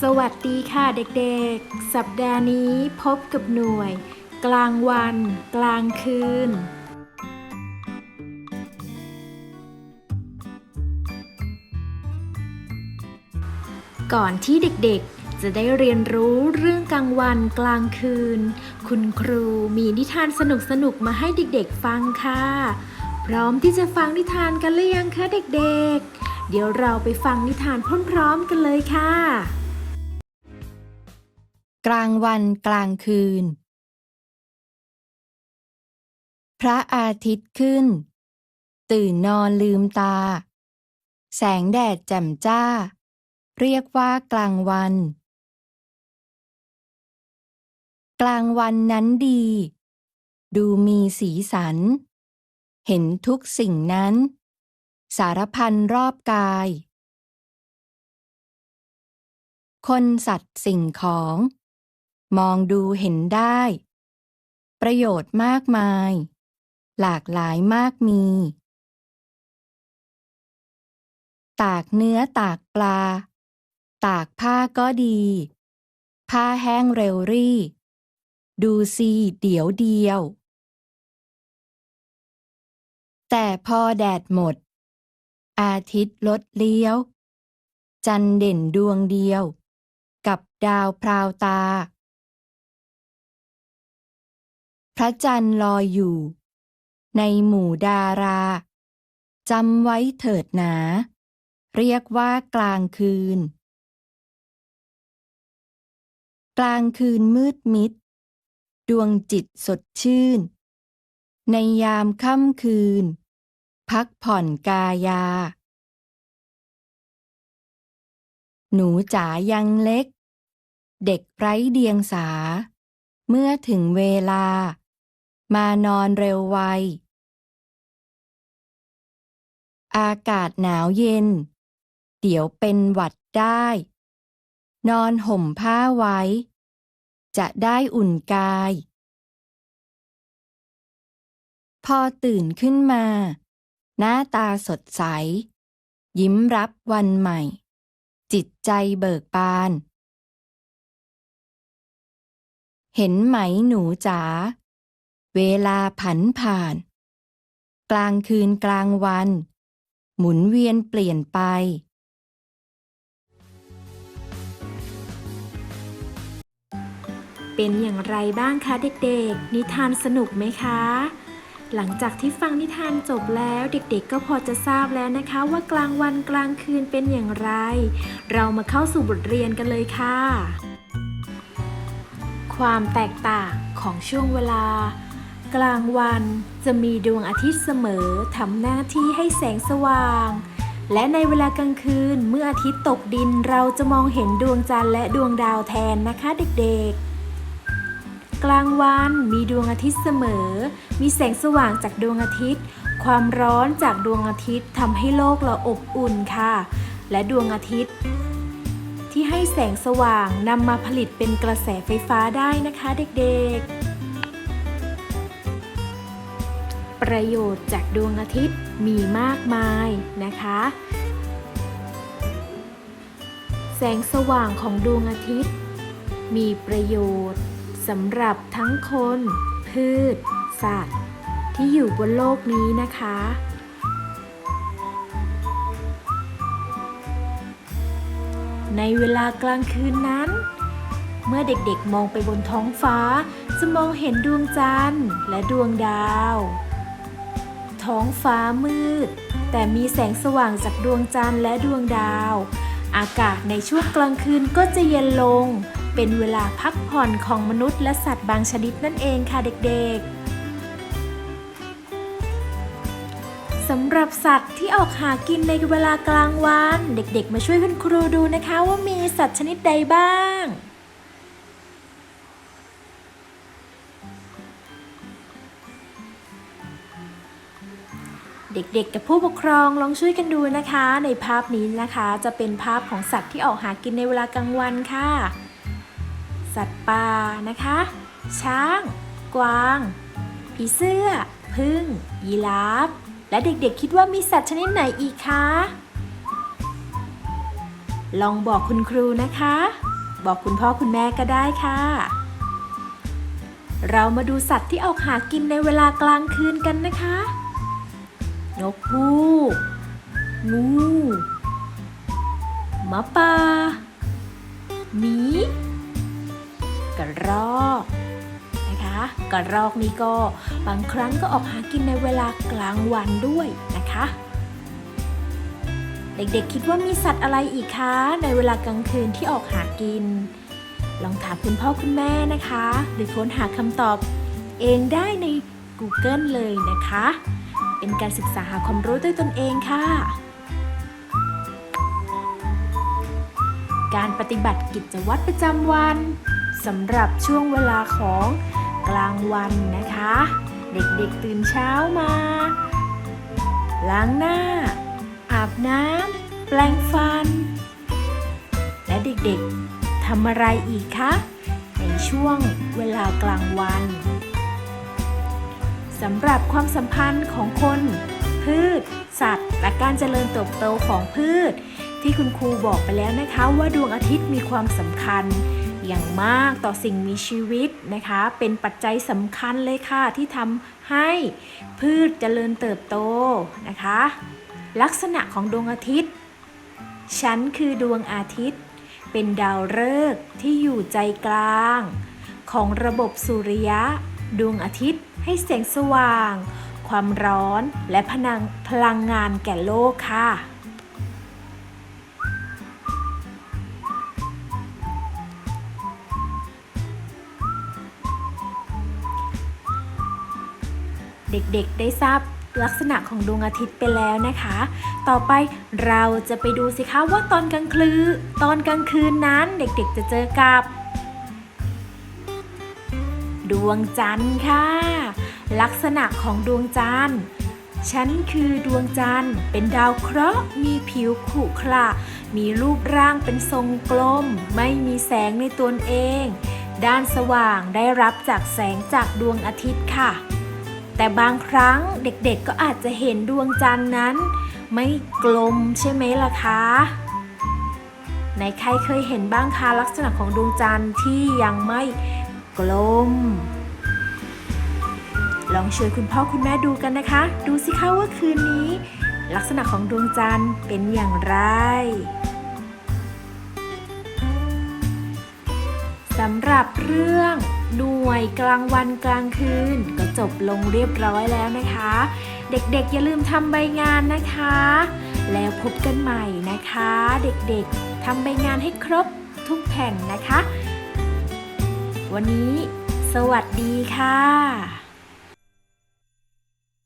สวัสดีค่ะเด็กๆ สัปดาห์นี้พบกับหน่วย กลางวัน กลางคืน ก่อนที่เด็กๆ จะได้เรียนรู้เรื่องกลางวันกลางคืน คุณครูมีนิทานสนุกๆ มาให้เด็กๆฟังค่ะ พร้อมที่จะฟังนิทานกันหรือยังคะเด็กๆ เดี๋ยวเราไปฟังนิทานพร้อมๆกันเลยค่ะ กลางวันกลางคืน พระอาทิตย์ขึ้น ตื่นนอนลืมตา แสงแดดแจ่มจ้า เรียกว่ากลางวัน กลางวันนั้นดี ดูมีสีสัน เห็นทุกสิ่งนั้น สารพันรอบกายคนสัตว์สิ่งของ มองดูเห็นได้ ประโยชน์มากมาย หลากหลายมากมี ตากเนื้อตากปลา ตากผ้าก็ดี ผ้าแห้งเร็วรี่ ดูสิเดี๋ยวเดียว แต่พอแดดหมด อาทิตย์ลดเลี้ยว จันเด่นดวงเดียว กับดาวพราวตา ระจันทร์ลอยอยู่ ในหมู่ดาราจำไว้เถิดหนา เรียกว่ากลางคืน กลางคืนมืดมิด ดวงจิตสดชื่น ในยามค่ำคืน พักผ่อนกายา หนูจ๋ายังเล็ก เด็กไร้เดียงสา เมื่อถึงเวลา มานอนเร็วไว อากาศหนาวเย็น เดี๋ยวเป็นหวัดได้ นอนห่มผ้าไว้ จะได้อุ่นกาย พอตื่นขึ้นมา หน้าตาสดใส ยิ้มรับวันใหม่ จิตใจเบิกบาน เห็นไหมหนูจ๋า เวลาผันผ่าน กลางคืนกลางวัน หมุนเวียนเปลี่ยนไป เป็นอย่างไรบ้างคะเด็กๆ นิทานสนุกไหมคะ หลังจากที่ฟังนิทานจบแล้วเด็กๆ ก็พอจะทราบแล้วนะคะ ว่ากลางวันกลางคืนเป็นอย่างไร เรามาเข้าสู่บทเรียนกันเลยค่ะความแตกต่างของช่วงเวลา กลางวันจะมีดวงอาทิตย์เสมอทำหน้าที่ให้แสงสว่าง และในเวลากลางคืนเมื่ออาทิตย์ตกดินเราจะมองเห็นดวงจันทร์และดวงดาวแทนนะคะเด็กๆ กลางวันมีดวงอาทิตย์เสมอ มีแสงสว่างจากดวงอาทิตย์ ความร้อนจากดวงอาทิตย์ทำให้โลกเราอบอุ่นค่ะ และดวงอาทิตย์ที่ให้แสงสว่างนำมาผลิตเป็นกระแสไฟฟ้าได้นะคะเด็กๆ ประโยชน์จากดวงอาทิตย์มีมากมายนะคะ แสงสว่างของดวงอาทิตย์ มีประโยชน์สำหรับทั้งคน พืช สัตว์ ที่อยู่บนโลกนี้นะคะ ในเวลากลางคืนนั้น เมื่อเด็กๆมองไปบนท้องฟ้า จะมองเห็นดวงจันทร์และดวงดาว ท้องฟ้ามืด แต่มีแสงสว่างจากดวงจันทร์และดวงดาว อากาศในช่วงกลางคืนก็จะเย็นลง เป็นเวลาพักผ่อนของมนุษย์และสัตว์บางชนิดนั่นเองค่ะเด็กๆสำหรับสัตว์ที่ออกหากินในเวลากลางวัน เด็กๆ มาช่วยคุณครูดูนะคะว่ามีสัตว์ชนิดใดบ้าง เด็กๆ กับผู้ปกครองลองช่วยกันดูนะคะ ในภาพนี้นะคะ จะเป็นภาพของสัตว์ที่ออกหากินในเวลากลางวันค่ะ สัตว์ป่านะคะ ช้าง กวาง ผีเสื้อ พึ่ง ยีราฟ และเด็กๆ คิดว่ามีสัตว์ชนิดไหนอีกคะ ลองบอกคุณครูนะคะ บอกคุณพ่อคุณแม่ก็ได้ค่ะ เรามาดูสัตว์ที่ออกหากินในเวลากลางคืนกันนะคะ นกฮูกงูหมาป่าหมีกระรอกนะคะกระรอกนี่ก็บางครั้งก็ออกหากินในเวลากลางวันด้วยนะคะ เด็กๆคิดว่ามีสัตว์อะไรอีกคะ ในเวลากลางคืนที่ออกหากิน ลองถามคุณพ่อคุณแม่นะคะ หรือค้นหาคำตอบเองได้ใน Google เลยนะคะ เป็นการศึกษาหาความรู้ด้วยตนเองค่ะ การปฏิบัติกิจวัตรประจำวันสำหรับช่วงเวลาของกลางวันนะคะ เด็กๆตื่นเช้ามา ล้างหน้า อาบน้ำแปรงฟัน และเด็กๆทำอะไรอีกคะ ในช่วงเวลากลางวัน สำหรับความสัมพันธ์ของคน พืช สัตว์ และการเจริญเติบโตของพืช ที่คุณครูบอกไปแล้วนะคะว่าดวงอาทิตย์มีความสำคัญ อย่างมากต่อสิ่งมีชีวิตนะคะ เป็นปัจจัยสำคัญเลยค่ะที่ทำให้พืชเจริญเติบโตนะคะ ลักษณะของดวงอาทิตย์ฉันคือดวงอาทิตย์ เป็นดาวฤกษ์ที่อยู่ใจกลาง ของระบบสุริยะ ดวงอาทิตย์ให้แสงสว่าง ความร้อนและพลังพลังงานแก่โลกค่ะ เด็กๆได้ทราบลักษณะของดวงอาทิตย์ไปแล้วนะคะ ต่อไปเราจะไปดูสิคะว่าตอนกลางคืนตอนกลางคืนนั้นเด็กๆจะเจอกับ ดวงจันทร์ค่ะ ลักษณะของดวงจันทร์ฉันคือดวงจันทร์เป็นดาวเคราะห์มีผิวขรุขระมีรูปร่างเป็นทรงกลม ไม่มีแสงในตนเอง ด้านสว่างได้รับจากแสงจากดวงอาทิตย์ค่ะ แต่บางครั้งเด็กๆก็อาจจะเห็นดวงจันทร์นั้น ไม่กลมใช่ไหมล่ะคะไหนใครเคยเห็นบ้างคะลักษณะของดวงจันทร์ที่ยังไม่ กลม ลองชวนคุณพ่อคุณแม่ดูกันนะคะ ดูสิคะว่าคืนนี้ ลักษณะของดวงจันทร์เป็นอย่างไรสำหรับเรื่องหน่วยกลางวันกลางคืน ก็จบลงเรียบร้อยแล้วนะคะ เด็กๆอย่าลืมทำใบงานนะคะ แล้วพบกันใหม่นะคะ เด็กๆทำใบงานให้ครบทุกแผ่นนะคะ วันนี้ สวัสดีค่ะ